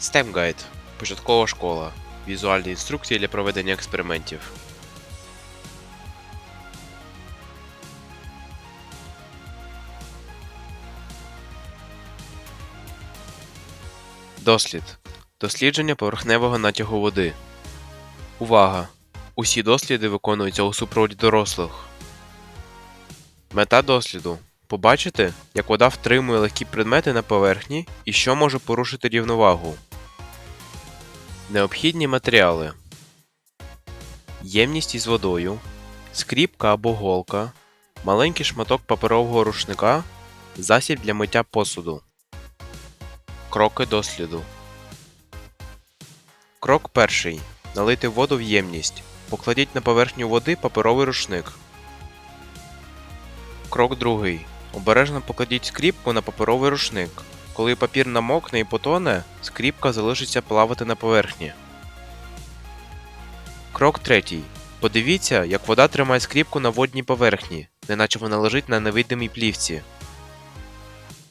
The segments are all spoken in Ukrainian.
STEM Guide – початкова школа. Візуальні інструкції для проведення експериментів. Дослід. Дослідження поверхневого натягу води. Увага! Усі досліди виконуються у супроводі дорослих. Мета досліду побачити, як вода втримує легкі предмети на поверхні і що може порушити рівновагу. Необхідні матеріали: ємність із водою, скріпка або голка, маленький шматок паперового рушника, засіб для миття посуду. Кроки досліду. Крок перший. Налити воду в ємність. Покладіть на поверхню води паперовий рушник. Крок другий. Обережно покладіть скріпку на паперовий рушник. Коли папір намокне і потоне, скріпка залишиться плавати на поверхні. Крок третій. Подивіться, як вода тримає скріпку на водній поверхні, неначе вона лежить на невидимій плівці.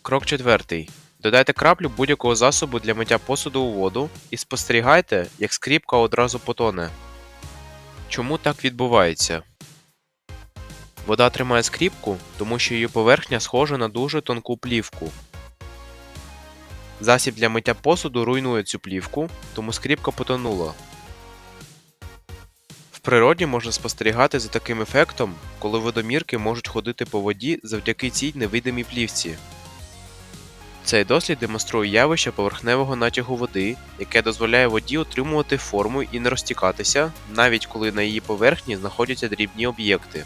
Крок четвертий. Додайте краплю будь-якого засобу для миття посуду у воду і спостерігайте, як скріпка одразу потоне. Чому так відбувається? Вода тримає скріпку, тому що її поверхня схожа на дуже тонку плівку. Засіб для миття посуду руйнує цю плівку, тому скріпка потонула. В природі можна спостерігати за таким ефектом, коли водомірки можуть ходити по воді завдяки цій невидимій плівці. Цей дослід демонструє явище поверхневого натягу води, яке дозволяє воді отримувати форму і не розтікатися, навіть коли на її поверхні знаходяться дрібні об'єкти.